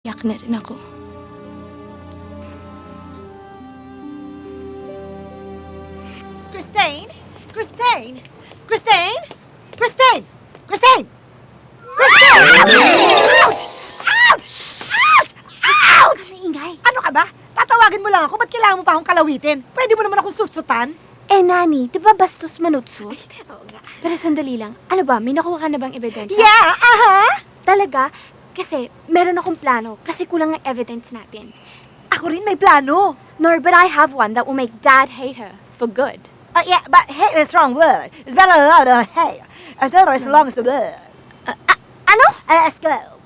Yak na rin ako. Christine? Christine? Christine? Christine? Christine? Christine! Ouch! Ouch! Ouch! Ouch! Maingay. Ano ka ba? Tatawagin mo lang ako. Ba't kailangan mo pa akong kalawitin? Pwede mo naman akong susutan? Eh, Nani, di ba bastos manutso? Oo nga. Pero sandali lang. Ano ba, may nakuha ka na bang ebidensya? Yeah! Aha! Talaga? Kasi meron akong plano kasi kulang ang evidence natin. Ako rin may plano. Nor, but I have one that will make Dad hate her for good. Uh, yeah, but hate is a strong word. It's better than hate. I thought as long as the word. Uh, ah, ano? Uh, let's go.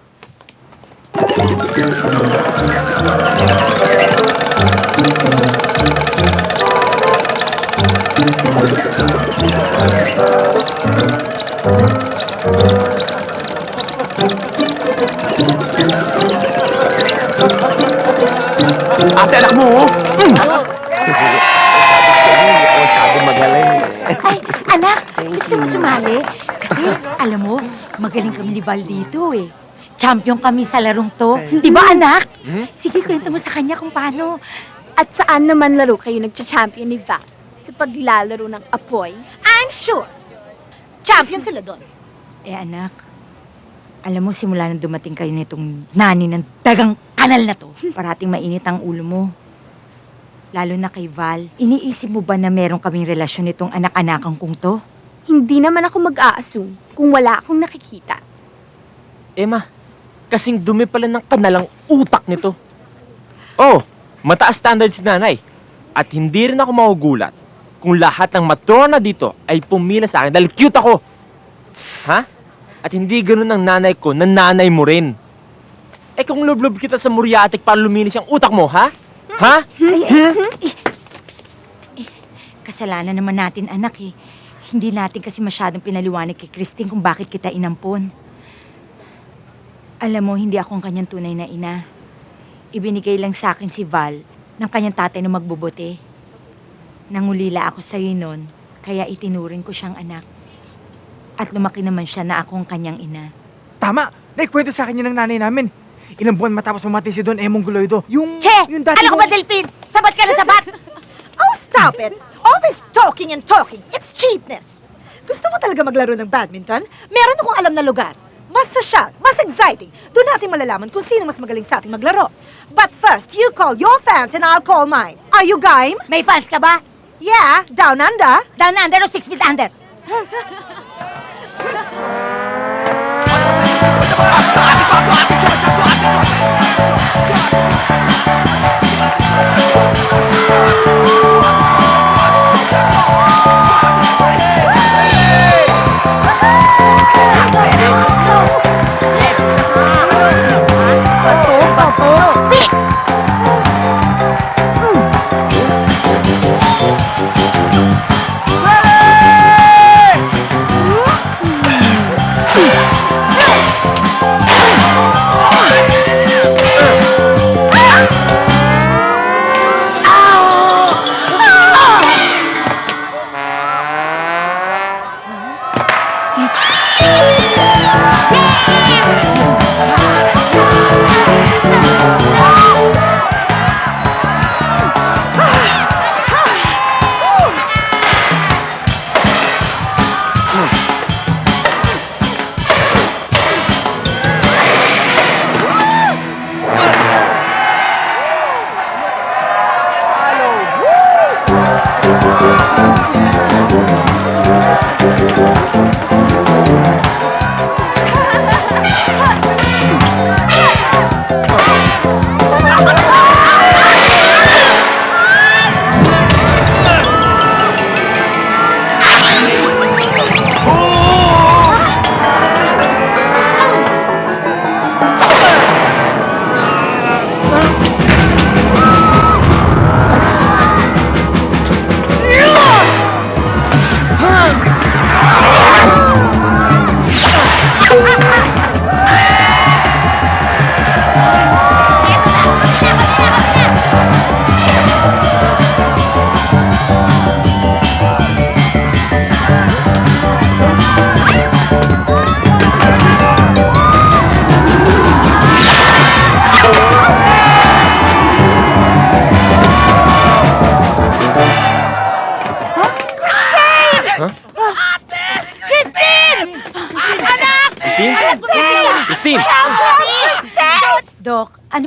Magaling. Ay, anak, gusto mo sumali? Kasi, alam mo, magaling kami ni Val dito eh. Champion kami sa larong to. Di ba, anak? Sige, kwento mo sa kanya kung paano. At saan naman laro kayo nagcha-champion ni Val? Sa paglalaro ng apoy? I'm sure. Champion sila doon. Eh, anak, alam mo, simula nang dumating kayo nitong nani ng dagang kanal na to, parating mainit ang ulo mo. Lalo na kay Val, iniisip mo ba na meron kaming relasyon nitong anak-anakan kong to? Hindi naman ako mag-a-assume kung wala akong nakikita. Emma, kasing dumi pala ng kanalang utak nito. Oh, mataas standard si nanay. At hindi rin ako magugulat kung lahat ng matrona dito ay pumila sa akin dahil cute ako. Ha? At hindi ganun ang nanay ko na nanay mo rin. Eh kung lublob kita sa muriatik para luminis ang utak mo, ha? Ha? Kasalanan naman natin, anak eh. Hindi natin kasi masyadong pinaliwanag kay Christine kung bakit kita inampon. Alam mo, hindi ako ang kanyang tunay na ina. Ibinigay lang sa akin si Val ng kanyang tatay na magbubuti. Nangulila ako sa iyo noon, kaya itinuring ko siyang anak. At lumaki naman siya na akong kanyang ina. Tama! Naikwento sa akin yun ng nanay namin. Ilang buwan matapos mamatay si Don Emong Guloydo. Yung... Che! Yung dati ano ko ba, Delphine? Sabat ka na sabat! oh, stop it! Always talking and talking. It's cheapness. Gusto mo talaga maglaro ng badminton? Meron akong alam na lugar. Mas social, mas exciting. Doon natin malalaman kung sino mas magaling sa ating maglaro. But first, you call your fans and I'll call mine. Are you game? May fans ka ba? Yeah, down under. Down under o six feet under? Ate ko, ate ko, ate ko, ate ko, Thank.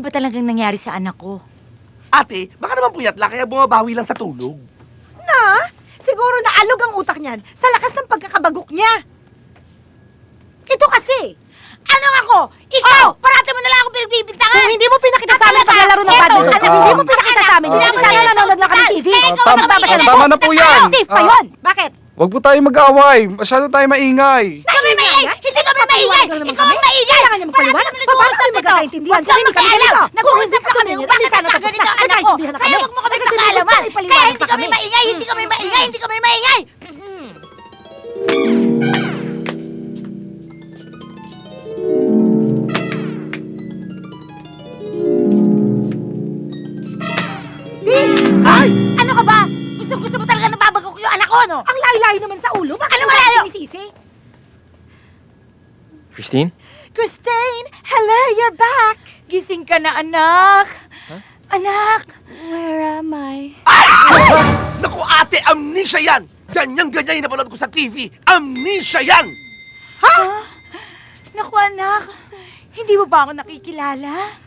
Ba talagang nangyari sa anak ko? Ate, baka naman puyat lang kaya bumabawi lang sa tulog. Na? Siguro naalog ang utak niyan sa lakas ng pagkakabagok niya. Ito kasi, Ano ako? Ikaw! Parati mo na lang ako pinagbibintangan! kung hindi mo pinakita sa amin paglalaro ng badminton, anak, hindi mo pinakita sa amin, hindi sana anak, nanonood lang kami anak, TV. eh, ikaw Tama ang ba maingay. siya? Tama na po yan. Safe pa Ah. yun. Bakit? Huwag po tayo mag-away. Masyado tayo maingay. Kami maingay! Hindi kami maingay! Ikaw ang maingay! Kailangan niya magpaliwanag. Paano kami magkakaintindihan? Kang Tahimik kami dito. Nag-uusap Kung kami kung hindi bakit nagkaganito na. ang anak ko. Na Kaya huwag mo kami Kasi gusto na ipaliwanag Kaya hindi kami maingay! Hindi kami maingay! Hindi kami maingay! Ay! Ano ka ba? Gusto-gusto mo talaga nababagok yung anak ko, no? Ang layo-layo naman sa ulo. Bakit Ano malayo? sinisisi? Christine? Christine, hello, you're back. Gising ka na, anak! Anak! Where am I? Naku ate, amnesia yan! Ganyan-ganyan yung napanood ko sa TV. Amnesia yan! Naku, anak! Hindi mo ba ako nakikilala?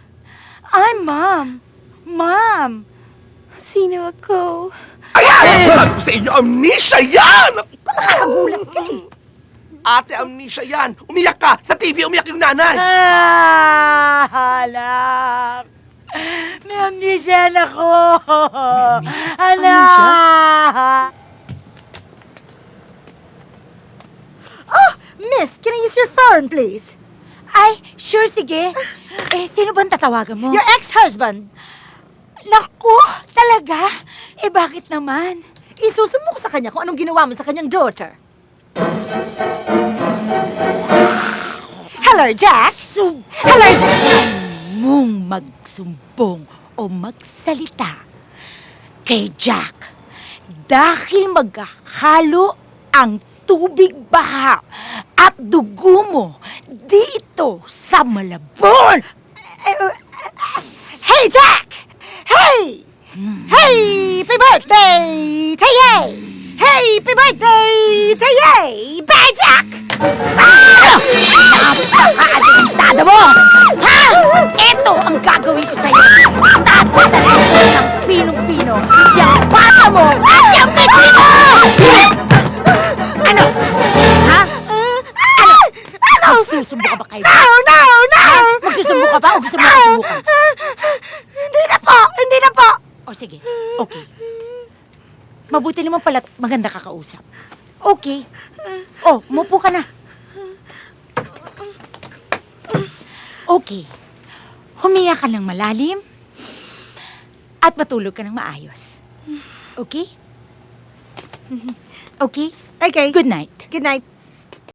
I'm Mom! Mom! Sino ako? Ayan! Sabi ko sa inyo, amnesia yan! Nakakagulat ka eh. Ate, amnesia yan! Umiyak ka! Sa TV, umiyak yung nanay! Ah, anak! May amnesia na ko! Anak! Oh, miss, can I use your phone, please? Ay, sure, sige. Eh, sino bang tatawagan mo? Your ex-husband. Naku, talaga? Eh, bakit naman? Isusumo ko sa kanya kung anong ginawa mo sa kanyang daughter. Hello, Jack. Sub Hello, Jack. mong magsumbong o magsalita kay Jack dahil maghalo ang tubig baha at dugo mo dito sa Malabon. Hey, Jack. Hey. Hey, happy birthday to you. Happy birthday to you, Bad Jack. Napaka-adentado mo! Ha? Ito ang gagawin ko sa'yo. Tatatalan ko ng pinong-pino yung bata mo at yung bitli mo! Ano? Ha? Ano? Magsusumbo ka ba kayo? No, no, no. Magsusumbo ka ba o gusto mo ako subukan? Hindi na po, hindi na po. O sige, okay. Mabuti naman pala maganda kakausap. Okay. Oh, mupo ka na. Okay. Humiya ka ng malalim at matulog ka ng maayos. Okay? Okay? Okay, Good night. good night.